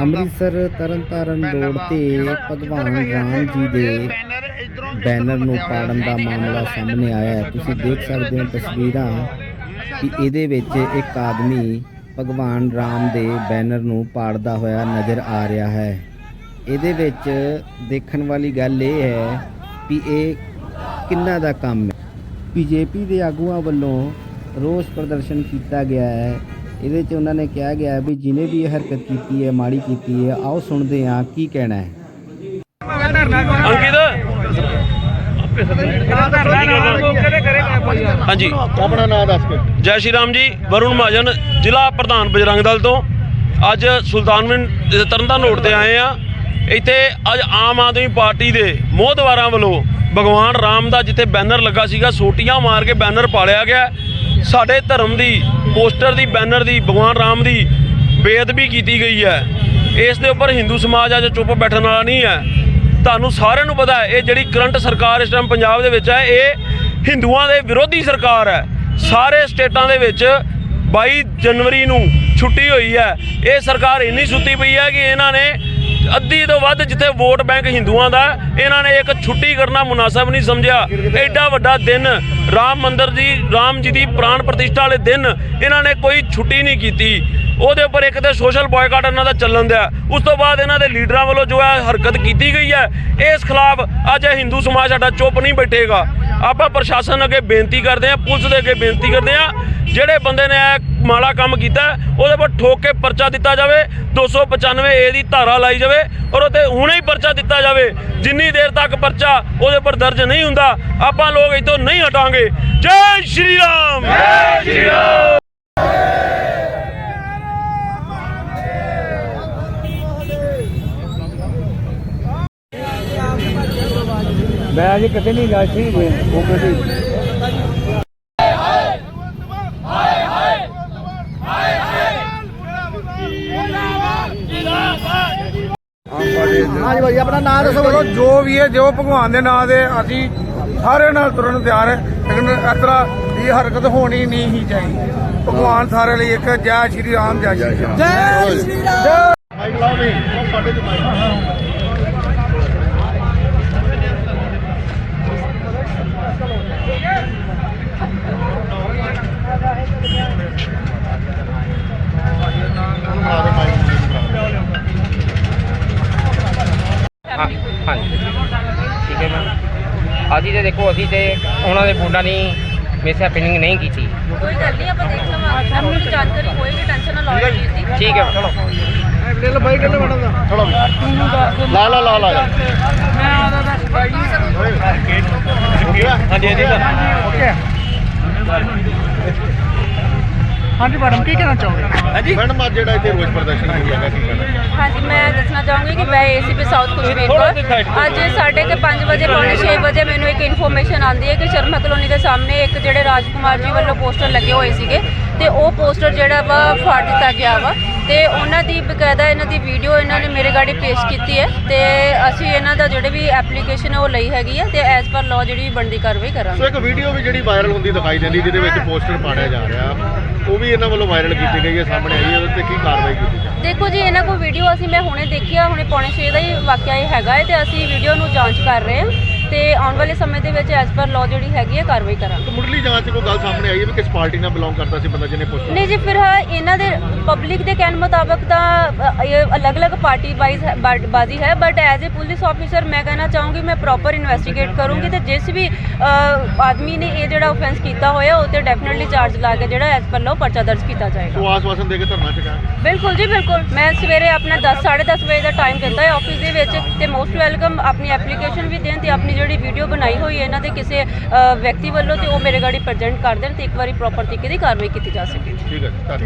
Amritsar Tarn Taran road ਤੇ ਭਗਵਾਨ ਰਾਮ ਜੀ ਦੇ ਬੈਨਰ ਨੂੰ ਪਾੜਨ ਦਾ ਮਾਮਲਾ ਸਾਹਮਣੇ ਆਇਆ ਹੈ। ਤੁਸੀਂ ਦੇਖ ਸਕਦੇ ਹੋ ਤਸਵੀਰਾਂ ਕਿ ਇਹਦੇ ਵਿੱਚ ਇੱਕ ਆਦਮੀ ਭਗਵਾਨ ਰਾਮ ਦੇ ਬੈਨਰ ਨੂੰ ਪਾੜਦਾ ਹੋਇਆ ਨਜ਼ਰ ਆ ਰਿਹਾ ਹੈ। ਇਹਦੇ ਵਿੱਚ ਦੇਖਣ ਵਾਲੀ ਗੱਲ ਇਹ ਹੈ ਕਿ ਇਹ ਕਿੰਨਾ ਦਾ ਕੰਮ ਹੈ। ਬੀਜੇਪੀ ਦੇ ਆਗੂਆਂ ਵੱਲੋਂ ਰੋਸ ਪ੍ਰਦਰਸ਼ਨ ਕੀਤਾ ਗਿਆ ਹੈ ਇਹਦੇ 'ਚ ਉਹਨਾਂ ਨੇ ਕਿਹਾ ਗਿਆ ਵੀ ਜਿਹਨੇ ਵੀ ਇਹ ਹਰਕਤ ਕੀਤੀ ਹੈ ਮਾੜੀ ਕੀਤੀ ਹੈ ਆਓ ਸੁਣਦੇ ਹਾਂ ਕੀ ਕਹਿਣਾ ਹੈ। ਅੰਕਿਤ? ਹਾਂਜੀ। ਆਪਣਾ ਨਾਮ ਦੱਸ ਕੇ। ਜੈ ਸ਼੍ਰੀ ਰਾਮ ਜੀ ਵਰੁਣ ਮਹਾਜਨ ਜ਼ਿਲ੍ਹਾ ਪ੍ਰਧਾਨ ਬਜਰੰਗ ਦਲ ਤੋਂ। ਅੱਜ ਸੁਲਤਾਨਵਿੰਡ ਤਰਨਤਾਰਨ ਰੋਡ ਤੇ ਆਏ ਆ ਇੱਥੇ ਅੱਜ ਆਮ ਆਦਮੀ ਪਾਰਟੀ ਦੇ ਮੋਹਦਵਾਰਾਂ ਵੱਲੋਂ ਭਗਵਾਨ ਰਾਮ ਦਾ ਜਿੱਥੇ ਬੈਨਰ ਲੱਗਾ ਸੀਗਾ ਸੋਟੀਆਂ ਮਾਰ ਕੇ ਬੈਨਰ ਪਾਲਿਆ ਗਿਆ। ਸਾਡੇ ਧਰਮ ਦੀ, ਪੋਸਟਰ ਦੀ, ਬੈਨਰ ਦੀ, ਭਗਵਾਨ ਰਾਮ ਦੀ ਬੇਅਦਬੀ ਕੀਤੀ ਗਈ ਹੈ। ਇਸ ਦੇ ਉੱਪਰ ਹਿੰਦੂ ਸਮਾਜ ਅੱਜ ਚੁੱਪ ਬੈਠਣ ਵਾਲਾ ਨਹੀਂ ਹੈ। ਤੁਹਾਨੂੰ ਸਾਰਿਆਂ ਨੂੰ ਪਤਾ ਹੈ, ਇਹ ਜਿਹੜੀ ਕਰੰਟ ਸਰਕਾਰ ਇਸ ਟਾਈਮ ਪੰਜਾਬ ਦੇ ਵਿੱਚ ਹੈ, ਇਹ ਹਿੰਦੂਆਂ ਦੇ ਵਿਰੋਧੀ ਸਰਕਾਰ ਹੈ। ਸਾਰੇ ਸਟੇਟਾਂ ਦੇ ਵਿੱਚ 22 ਜਨਵਰੀ ਨੂੰ ਛੁੱਟੀ ਹੋਈ ਹੈ। ਇਹ ਸਰਕਾਰ ਇੰਨੀ ਸੁੱਤੀ ਪਈ ਹੈ ਕਿ ਇਹਨਾਂ ਨੇ ਅੱਧੀ ਤੋਂ ਵੱਧ ਜਿੱਥੇ ਵੋਟ ਬੈਂਕ ਹਿੰਦੂਆਂ ਦਾ, ਇਹਨਾਂ ਨੇ ਇੱਕ ਛੁੱਟੀ ਕਰਨਾ ਮੁਨਾਸਬ ਨਹੀਂ ਸਮਝਿਆ। ਐਡਾ ਵੱਡਾ ਦਿਨ ਰਾਮ ਮੰਦਰ ਦੀ, ਰਾਮ ਜੀ ਦੀ ਪ੍ਰਾਣ ਪ੍ਰਤਿਸ਼ਠਾ ਵਾਲੇ ਦਿਨ ਇਹਨਾਂ ਨੇ ਕੋਈ ਛੁੱਟੀ ਨਹੀਂ ਕੀਤੀ। ਉਹਦੇ ਉੱਪਰ ਇੱਕ ਤੇ ਸੋਸ਼ਲ ਬਾਇਕਾਟ ਇਹਨਾਂ ਦਾ ਚੱਲਣ ਦਿਆ। ਉਸ ਤੋਂ ਬਾਅਦ ਇਹਨਾਂ ਦੇ ਲੀਡਰਾਂ ਵੱਲੋਂ ਜੋ ਹੈ ਹਰਕਤ ਕੀਤੀ ਗਈ ਹੈ, ਇਸ ਖਿਲਾਫ ਅੱਜ ਇਹ ਹਿੰਦੂ ਸਮਾਜ ਸਾਡਾ ਚੁੱਪ ਨਹੀਂ ਬੈਠੇਗਾ। ਆਪਾਂ ਪ੍ਰਸ਼ਾਸਨ ਅੱਗੇ ਬੇਨਤੀ ਕਰਦੇ ਹਾਂ, ਪੁਲਿਸ ਦੇ ਅੱਗੇ ਬੇਨਤੀ ਕਰਦੇ ਹਾਂ, ਜਿਹੜੇ ਬੰਦੇ ਨੇ ਇਹ ਮਾੜਾ ਕੰਮ ਕੀਤਾ, ਉਹਦੇ ਪਰ ਠੋਕ ਕੇ ਪਰਚਾ ਦਿੱਤਾ ਜਾਵੇ 295 ਏ ਦੀ ਧਾਰਾ ਲਾਈ ਜਾਵੇ, ਔਰ ਉਹਤੇ ਹੁਣੇ ਹੀ ਪਰਚਾ ਦਿੱਤਾ ਜਾਵੇ, ਜਿੰਨੀ ਦੇਰ ਤੱਕ ਪਰਚਾ ਉਹਦੇ ਪਰ ਦਰਜ ਨਹੀਂ ਹੁੰਦਾ, ਆਪਾਂ ਲੋਕ ਇਤੋਂ ਨਹੀਂ ਹਟਾਂਗੇ। ਜੈ ਸ਼੍ਰੀ ਰਾਮ! ਜੈ ਸ਼੍ਰੀ ਰਾਮ! ਮੈਂ ਅਜੇ ਕਦੇ ਨਹੀਂ ਲਾਸ਼ੀ ਉਹ ਕਦੇ ਹਾਂਜੀ ਭਾਈ ਆਪਣਾ ਨਾਮ ਦੱਸੋ ਚਲੋ ਜੋ ਵੀ ਹੈ ਜੋ ਭਗਵਾਨ ਦੇ ਨਾਮ ਦੇ ਅਸੀਂ ਸਾਰੇ ਨਾਲ ਤੁਰਨ ਨੂੰ ਤਿਆਰ ਹੈ। ਲੇਕਿਨ ਇਸ ਤਰ੍ਹਾਂ ਦੀ ਹਰਕਤ ਹੋਣੀ ਨਹੀਂ ਹੀ ਚਾਹੀਦੀ। ਭਗਵਾਨ ਸਾਰੇ ਲਈ ਇੱਕ ਜੈ ਸ਼੍ਰੀ ਰਾਮ ਜੈ ਸ਼੍ਰੀ ਰਾਮ। ਜੈ ਸ਼੍ਰੀ ਰਾਮ ਮਾਈਕ ਲਾਓ ਵੀ ਉਹ ਸਾਡੇ ਚ ਮਾਈਕ ਹਾਂ ਹਾਂਜੀ। ਠੀਕ ਹੈ ਮੈਮ ਅਸੀਂ ਤੇ ਦੇਖੋ ਅਸੀਂ ਤੇ ਉਹਨਾਂ ਦੇ ਫੋਨਾਂ ਦੀ ਮਿਸ ਹੈਪਨਿੰਗ ਨਹੀਂ ਕੀਤੀ। ਕੋਈ ਗੱਲ ਨਹੀਂ ਆਪਾਂ ਦੇਖ ਲਵਾਂਗੇ। ਸਾਨੂੰ ਤੇ ਜਾਣਕਾਰੀ ਹੋਏਗੀ ਟੈਨਸ਼ਨ ਨਾ ਲਓ ਜੀ। ਦੀ ਠੀਕ ਹੈ। ਚਲੋ। ਲਾ ਲਾ ਲਾ ਲਾ ਹਾਂਜੀ ਹਾਂਜੀ। ਸਰ ਹਾਂਜੀ ਮੈਡਮ ਕੀ ਕਹਿਣਾ ਚਾਹੋਗੇ? ਮੈਡਮ ਅੱਜ ਜਿਹੜਾ ਇੱਥੇ ਰੋਜ਼ ਪ੍ਰਦਰਸ਼ਨ ਹੋਇਆ ਕੀ ਕਹਿਣਾ? ਹਾਂਜੀ ਮੈਂ ਦੱਸਣਾ ਚਾਹੂੰਗੀ ਕਿ ਮੈਂ ਏਸੀਪੀ ਸਾਊਥ ਕੁਸ਼ਮੀਰ ਤੋਂ ਅੱਜ ਸਾਢੇ ਕੇ 5 ਵਜੇ ਪੌਣੇ 6 ਵਜੇ ਮੈਨੂੰ ਇੱਕ ਇਨਫੋਰਮੇਸ਼ਨ ਆਂਦੀ ਹੈ ਕਿ ਸ਼ਰਮਾ ਕਲੋਨੀ ਦੇ ਸਾਹਮਣੇ ਇੱਕ ਜਿਹੜੇ ਰਾਜਕੁਮਾਰ ਜੀ ਵੱਲੋਂ ਪੋਸਟਰ ਲੱਗੇ ਹੋਏ ਸੀਗੇ। ਤੇ ਉਹ ਪੋਸਟਰ ਜਿਹੜਾ ਵਾ ਫਾੜ ਦਿੱਤਾ ਗਿਆ ਵਾ ਤੇ ਉਹਨਾਂ ਦੀ ਬਕਾਇਦਾ ਇਹਨਾਂ ਦੀ ਵੀਡੀਓ ਇਹਨਾਂ ਨੇ ਮੇਰੇ ਗਾੜੀ ਪੇਸ਼ ਕੀਤੀ ਹੈ ਤੇ ਅਸੀਂ ਇਹਨਾਂ ਦਾ ਜਿਹੜੇ ਵੀ ਐਪਲੀਕੇਸ਼ਨ ਹੈ ਉਹ ਲਈ ਹੈਗੀ ਹੈ ਤੇ ਐਜ਼ ਪਰ ਲਾਅ ਜਿਹੜੀ ਵੀ ਬਣਦੀ ਕਾਰਵਾਈ ਕਰਾਂਗੇ। ਸੋ ਇੱਕ ਵੀਡੀਓ ਵੀ ਜਿਹੜੀ ਵਾਇਰਲ ਹੁੰਦੀ ਦਿਖਾਈ ਦਿੰਦੀ ਜਿਹਦੇ ਵਿੱਚ ਪੋਸਟਰ ਪਾੜਿਆ ਜਾ ਰਿਹਾ। ਉਹ ਵੀ ਇਹਨਾਂ ਵੱਲੋਂ ਵਾਇਰਲ ਕੀਤੀ ਗਈ ਹੈ ਸਾਹਮਣੇ ਆਈ ਹੈ ਉਹਦੇ ਤੇ ਕੀ ਕਾਰਵਾਈ ਕੀਤੀ ਜਾ ਦੇਖੋ ਜੀ ਇਹਨਾਂ ਕੋਲ ਵੀਡੀਓ ਅਸੀਂ ਮੈਂ ਹੁਣੇ ਦੇਖਿਆ ਹੁਣੇ ਪੌਣੇ 6 ਦਾ ਹੀ ਵਾਕਿਆ ਇਹ ਹੈਗਾ ਹੈ ਤੇ ਅਸੀਂ ਵੀਡੀਓ ਨੂੰ ਜਾਂਚ ਕਰ ਰਹੇ ਹਾਂ। ਤੇ ਆਉਣ ਵਾਲੇ ਸਮੇਂ ਦੇ ਵਿੱਚ ਐਸ ਪਰ ਲਾਅ ਜਿਹੜੀ ਹੈਗੀ ਹੈ ਕਾਰਵਾਈ ਕਰਾਂਗੇ। ਮੁੱਢਲੀ ਜਾਂਚ ਕੋਈ ਗੱਲ ਸਾਹਮਣੇ ਆਈ ਹੈ ਵੀ ਕਿਸ ਪਾਰਟੀ ਨਾਲ ਬਿਲੋਂਗ ਕਰਦਾ ਸੀ ਬੰਦਾ ਜਿਹਨੇ ਪੋਸਟਰ ਨਹੀਂ ਜੀ ਫਿਰ ਇਹਨਾਂ ਦੇ ਪਬਲਿਕ ਦੇ ਕਹਿਣ ਮੁਤਾਬਕ ਤਾਂ ਇਹ ਅਲੱਗ-ਅਲੱਗ ਪਾਰਟੀ ਵਾਈਜ਼ ਬਾਜ਼ੀ ਹੈ but as a police officer ਮੈਂ ਕਹਿਣਾ ਚਾਹੂੰਗੀ ਮੈਂ ਪ੍ਰੋਪਰ ਇਨਵੈਸਟੀਗੇਟ ਕਰੂੰਗੀ ਤੇ ਜਿਸ ਵੀ ਆਦਮੀ ਨੇ ਇਹ ਜਿਹੜਾ ਆਫੈਂਸ ਕੀਤਾ ਹੋਇਆ ਉਹ ਤੇ ਡੈਫੀਨਿਟਲੀ ਚਾਰਜ ਲਾ ਕੇ ਜਿਹੜਾ ਐਸ ਪਰ ਲਾਅ ਪਰਚਾ ਦਰਜ ਕੀਤਾ ਜਾਏਗਾ। ਸੋ ਆਸਵਾਸਨ ਦੇ ਕੇ ਧਰਨਾ ਚੁਕਾਇਆ ਬਿਲਕੁਲ ਜੀ ਬਿਲਕੁਲ। ਮੈਂ ਸਵੇਰੇ ਆਪਣਾ 10 10:30 ਵਜੇ ਦਾ ਟਾਈਮ ਦਿੱਤਾ ਹੈ ਆਫਿਸ ਦੇ ਵਿੱਚ ਤੇ ਮੋਸਟ ਵੈਲਕਮ ਆਪਣੀ ਐਪਲੀਕੇਸ਼ਨ ਵੀ ਦੇਣ ਤੇ ਆਪਣੀ ਜਿਹੜੀ ਵੀਡੀਓ ਬਣਾਈ ਹੋਈ ਹੈ ਇਹਨਾਂ ਦੇ ਕਿਸੇ ਅ, ਵਿਅਕਤੀ ਵੱਲੋਂ ਤੇ ਉਹ ਮੇਰੇ ਗਾੜੀ ਪ੍ਰੈਜ਼ੈਂਟ ਕਰ ਦੇਣ ਤੇ ਇੱਕ ਵਾਰੀ ਪ੍ਰੋਪਰ ਤਰੀਕੇ ਦੀ ਕਾਰਵਾਈ ਕੀਤੀ ਜਾ ਸਕੇ। ਠੀਕ ਹੈ ਧੰਨਵਾਦ।